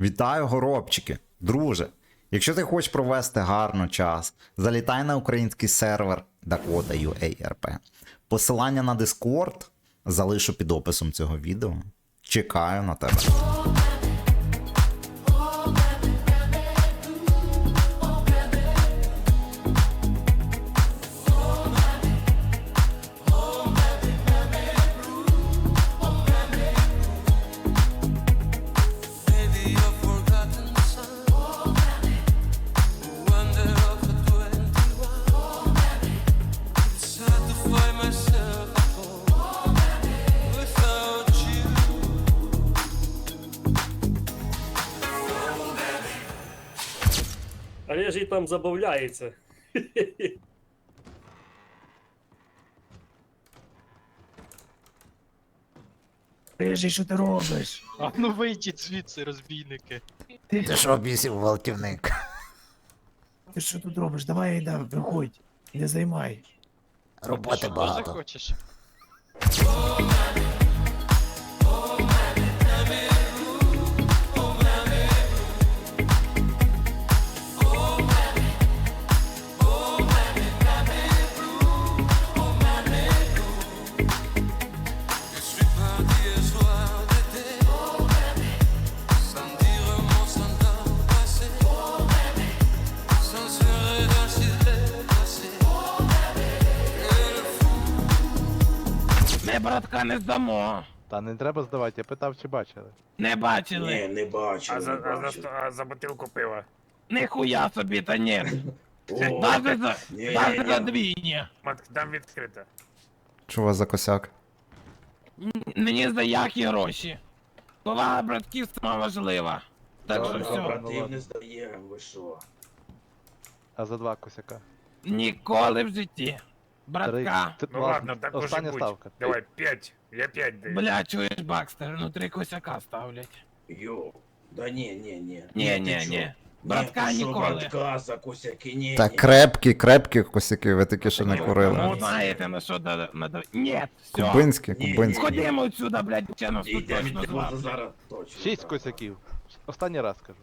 Вітаю, горобчики! Друже! Якщо ти хочеш провести гарно час, залітай на український сервер Dakota UARP. Посилання на Discord залишу під описом цього відео. Чекаю на тебе. Але ж і там забавляється. Рижий, що ти робиш? А ну вийдіть звідси, розбійники. Ти, Ти що бісів гвалтівник? ти що тут робиш? Давай, да, виходь. Не займай. Роботи Що, багато. хочеш? Fou братка, не здамо. Та не треба здавати, я питав, чи бачили. Не бачили. Ні, не бачу. А за, не а, за, бачу. сто- а за бутилку пива. Ніхуя собі та ні. О, Даже за, Ні, даже ні, за дві ні. Мат, там відкрито. Що у вас за косяк? Мені за які гроші. Повага братків сама важлива. Так що все. братів не здає, ви що? А за два косяка. Ніколи в житті. Три. Братка. Т- Ну ладно, так уже Остання будь. ставка. Давай, п'ять. Я п'ять даю. Бля, чуєш, Бакстер, ну три косяка ставлять. Йо. Да ні, ні, ні. Ні, ти ні, чо? ні. Братка ніколи. братка за косяки, ні. Та ні. крепкі, крепкі косяки, ви такі ще не Ну, курили. знаєте, на що да- надо... Ні, все. Кубинські, Ні, кубинські. Ходімо отсюда, блядь, нас тут Йдемо точно зараз точно. Шість так. косяків. Останній раз кажу.